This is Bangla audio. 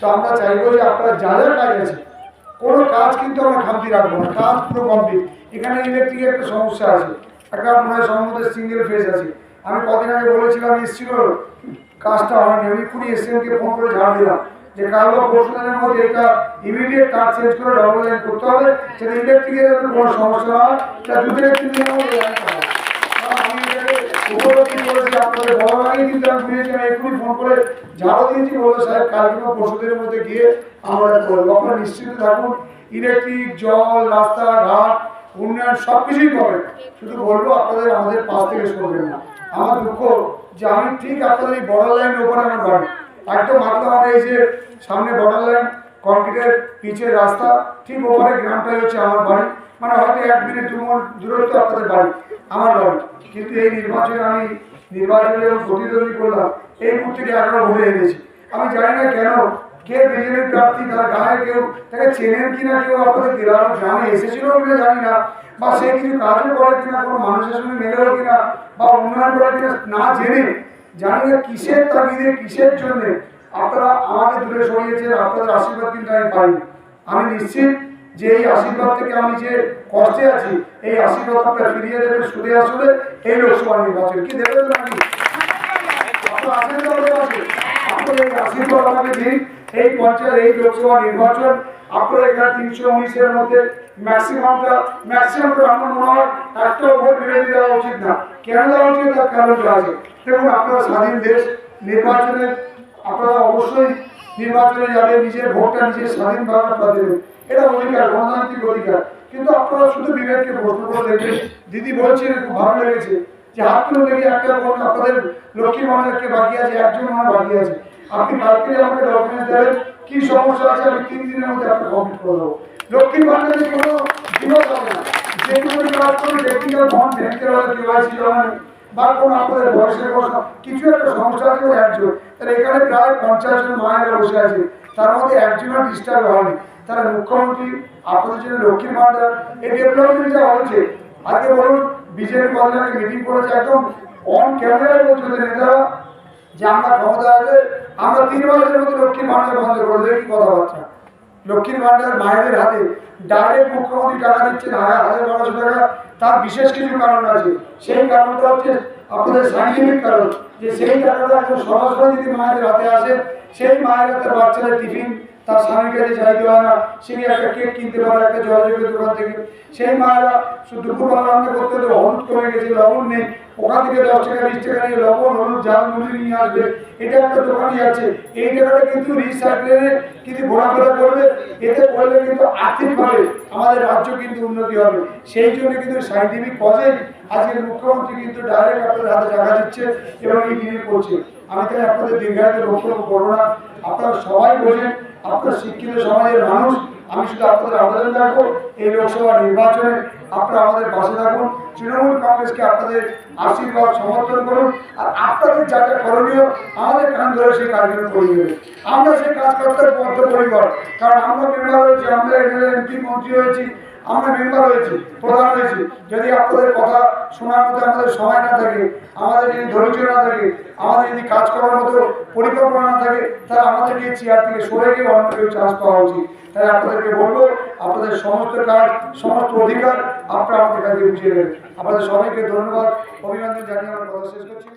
তো আমরা চাইব যে আপনারা যা যা কাজ আছে, কোনো কাজ কিন্তু আমরা খামতি রাখব না, কাজ পুরো কমপ্লিট এখানে ইলেকট্রিকের একটা সমস্যা আছে, একটা হয় সম্বন্ধে সিঙ্গেল ফেজ আছে। আমি কদিন আগে বলেছিলাম, এসেছিল কাজটা হয়নি। আমি এক্ষুনি এসএমকে ফোন করে জানা দিলাম, যে কাল বা পরশু দিনের মধ্যে এটা ইমিডিয়েট তার চেঞ্জ করে ডবল লাইন করতে হবে সেটা ইলেকট্রিকের কোনো সমস্যা হয় সেটা দু থেকে তিন দিনের মধ্যে আমি আপনাদের করে সাহেব কালকে দিনের মধ্যে গিয়ে আমরা করব আপনারা থাকুন, ইলেকট্রিক, জল উন্নয়ন সব কিছুই শুধু আপনাদের আমাদের পাশ থেকে না। আমার দুঃখ যে আমি ঠিক আপনাদের এই বর্ডার লাইনের উপরে আমার বাড়ি। একদম মাত্র এই যে সামনে বর্ডার লাইন কংক্রিটের পিচের রাস্তা, ঠিক ওপরে গ্রামটাই হচ্ছে আমার বাড়ি। মানে হয়তো এক মিনিট দূরত্ব আপনাদের বাড়ি, আমার বাড়ি। কিন্তু এই নির্বাচনে আমি নির্বাচনে যখন প্রতিদ্বন্দ্বী করলাম, এই মুহূর্তে এখনও ভুলে এনেছি আমি জানি না কেন, কে বিজেপি প্রার্থী, তার গায়ে কেউ, তাকে চেনেন কিনা কেউ আপনাদের গ্রাম গ্রামে এসেছিল বলে জানি না, বা সে কিছু কাজও করে কিনা, কোনো মানুষের সঙ্গে মেলেও কিনা, বা উন্নয়ন করে কিনা, না জেনে জানি না কিসের তাগিদে, কিসের জন্যে আপনারা আমাকে দূরে সরিয়েছেন, আপনাদের আশীর্বাদ কিন্তু আমি পাইনি। আমি নিশ্চিত যে এই আশীর্বাদ থেকে আমি যে কষ্টে আছি, এই আশীর্বাদ আপনারা ফিরিয়ে দেবেন সুদে আসলে এই লোকসভা নির্বাচন। কি দেবেন তিনশো উনিশের মধ্যে ম্যাক্সিমামটা ম্যাক্সিমামটা আমার মনে হয় একটা দেওয়া উচিত না। কেন দেওয়া উচিত আছে? আপনারা স্বাধীন দেশ নির্বাচনে আপনারা অবশ্যই নির্বাচনে যাবে নিজের ভোটটা নিজের স্বাধীনভাবে আপনারা দেবেন এটা অধিকার, গণতান্ত্রিক অধিকার। কিন্তু আপনারা শুধু বিবেককে প্রশ্ন করে দেখবেন। দিদি বলছেন, খুব ভালো লেগেছে যে হাত তুলে দেখি একটা ভোট আপনাদের লক্ষ্মী ভান্ডারকে বাকি আছে, একজন আমার বাকি আছে। আপনি কালকে আমাকে ডকুমেন্ট দেবেন, কি সমস্যা আছে আমি তিন দিনের মধ্যে আপনাকে কমপ্লিট করে দেবো। লক্ষ্মী ভান্ডারে কোনো বিপদ হবে না। যেটুকু কাজ করুন টেকনিক্যাল ফর্ম ব্যাংকের হলে কেওয়াইসি জমা বা কোনো আপনাদের বয়সের কোনো কিছু একটা সমস্যা আছে একজন। এখানে প্রায় পঞ্চাশ জন মায়েরা বসে আছে। তার মধ্যে একজনও ডিস্টার্ব হয়নি। তারা মুখ্যমন্ত্রী, আপনাদের জন্য লক্ষ্মী ভান্ডার, এই ডেভেলপমেন্ট যা হচ্ছে আজকে বলুন, বিজেপি কল্যাণে মিটিং করেছে একদম অন ক্যামেরায় বলছে নেতারা, যে আমরা ক্ষমতা আছে, আমরা তিন মাসের মধ্যে লক্ষ্মীর ভান্ডার বন্ধ করে দেবো কথাবার্তা? লক্ষ্মীর ভান্ডার মায়েদের হাতে ডাইরেক্ট মুখ্যমন্ত্রী টাকা দিচ্ছেন, হাজার হাজার বারোশো টাকা। তার বিশেষ কিছু কারণ আছে। সেই কারণটা হচ্ছে আপনাদের সাইন্টিফিক কারণ, যে সেই টাকাটা একজন সরাসরি যদি মায়ের হাতে আসে, সেই মায়ের হাতে বাচ্চাদের টিফিন তার স্বামীর কাছে চাইতে হয় না। সে একটা কেক কিনতে পারে, একটা জলযোগের দোকান থেকে। সেই মায়েরা শুধু দুপুরবেলা রান্না করতে হলে হলুদ কমে গেছে, লবণ নেই। ওখান থেকে দশ টাকা, বিশ টাকা নিয়ে লবণ, হলুদ জাল মুড়ি নিয়ে আসবে। এটা একটা দোকানই আছে। এই টাকাটা কিন্তু রিসাইকেলে কিন্তু ঘোরাফেরা করবে। এতে করলে কিন্তু আর্থিকভাবে আমাদের রাজ্য কিন্তু উন্নতি হবে। সেই জন্য কিন্তু সাইন্টিফিক কজে আজকের মুখ্যমন্ত্রী কিন্তু ডাইরেক্ট আপনাদের হাতে টাকা দিচ্ছে এবং এই নিয়ে করছে। আমি তাই আপনাদের দীর্ঘায়িত বক্তব্য করব না। আপনারা সবাই বোঝেন আপনার শিক্ষিত সমাজের মানুষ আমি শুধু আপনাদের আবেদন রাখব এই লোকসভা নির্বাচনে আপনারা আমাদের পাশে থাকুন। তৃণমূল কংগ্রেসকে আপনাদের আশীর্বাদ, সমর্থন করুন। আর আপনাদের যা যা করণীয়, আমাদের কান ধরে সেই কাজগুলো করে দেবেন। আমরা সেই কাজ করতে বদ্ধ পরিবার কারণ আমরা মেম্বার হয়েছি, আমরা এমএলএ, এমপি, মন্ত্রী হয়েছি, আমরা মেম্বার হয়েছি, প্রধান হয়েছি। যদি আপনাদের কথা শোনার মতো আমাদের সময় না থাকে, আমাদের যদি ধৈর্য না থাকে, আমাদের যদি কাজ করার মতো পরিকল্পনা না থাকে, তাহলে আমাদেরকে চেয়ার থেকে সরে গিয়ে অন্য কেউ চান্স পাওয়া উচিত। তাই আপনাদেরকে বলব, আপনাদের সমস্ত কাজ সমস্ত অধিকার আপনারা আমাদের কাছে বুঝিয়ে আপনাদের সবাইকে ধন্যবাদ অভিনন্দন জানিয়ে আমার কথা শেষ করছি।